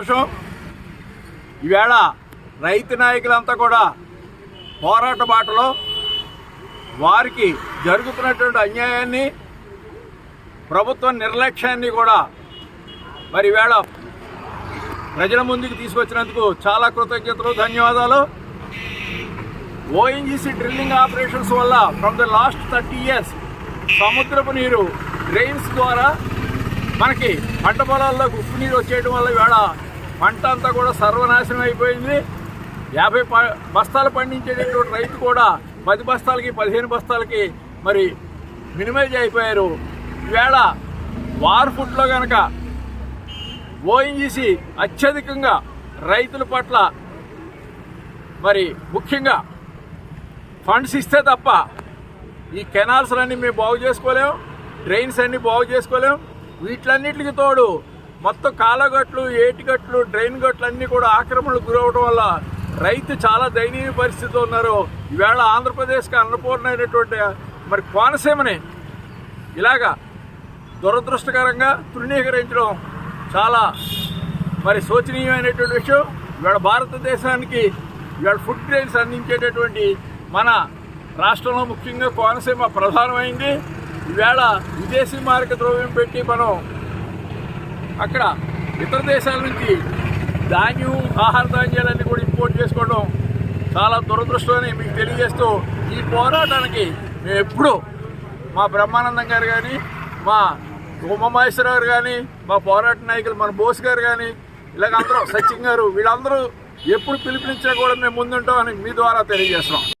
సంతోషం. ఈవేళ రైతు నాయకులంతా కూడా పోరాట బాటలో వారికి జరుగుతున్నటువంటి అన్యాయాన్ని ప్రభుత్వ నిర్లక్ష్యాన్ని కూడా మరి ఈవేళ ప్రజల ముందుకు తీసుకొచ్చినందుకు చాలా కృతజ్ఞతలు ధన్యవాదాలు. ఓఎన్జీసీ డ్రిల్లింగ్ ఆపరేషన్స్ వల్ల from the last thirty years సముద్రపు నీరు డ్రైన్స్ ద్వారా మనకి పంట పొలాల్లోకి ఉప్పు నీరు వచ్చేయడం వల్ల ఇవాళ పంట అంతా కూడా సర్వనాశనం అయిపోయింది. యాభై ప బస్తాలు పండించేటటువంటి రైతు కూడా పది బస్తాలకి పదిహేను బస్తాలకి మరి మినిమైజ్ అయిపోయారు. ఈవేళ వార్ ఫుడ్లో కనుక ఓఎన్జీసీ అత్యధికంగా రైతుల పట్ల మరి ముఖ్యంగా ఫండ్స్ ఇస్తే తప్ప ఈ కెనాల్స్ అన్నీ మేము బాగు చేసుకోలేం డ్రైన్స్ అన్నీ బాగు చేసుకోలేం. వీటిలన్నిటికి తోడు మొత్తం కాలగట్లు ఏటిగట్లు డ్రైన్ గట్లు అన్నీ కూడా ఆక్రమణకు గురవడం వల్ల రైతు చాలా దయనీయ పరిస్థితిలో ఉన్నారు. ఈవేళ ఆంధ్రప్రదేశ్కి అన్నపూర్ణమైనటువంటి మరి కోనసీమని ఇలాగా దురదృష్టకరంగా తృణీకరించడం చాలా మరి శోచనీయమైనటువంటి విషయం. ఇవాళ భారతదేశానికి ఇవాళ ఫుడ్ గ్రెయిన్స్ అందించేటటువంటి మన రాష్ట్రంలో ముఖ్యంగా కోనసీమ ప్రధానమైంది. ఈవేళ విదేశీ మార్గ ద్రవ్యం పెట్టి మనం అక్కడ ఇతర దేశాల నుంచి ధాన్యం ఆహార ధాన్యాలన్నీ కూడా ఇంపోర్ట్ చేసుకోవడం చాలా దురదృష్టమని మీకు తెలియజేస్తూ ఈ పోరాటానికి మేము ఎప్పుడూ మా బ్రహ్మానందం గారు కానీ మా ఉమామహేశ్వరరావు గారు కానీ మా పోరాట నాయకులు మన బోస్ గారు కానీ ఇలాగ అందరూ సచిన్ గారు వీళ్ళందరూ ఎప్పుడు పిలిపించినా కూడా మేము ముందుంటామని మీ ద్వారా తెలియజేస్తున్నాం.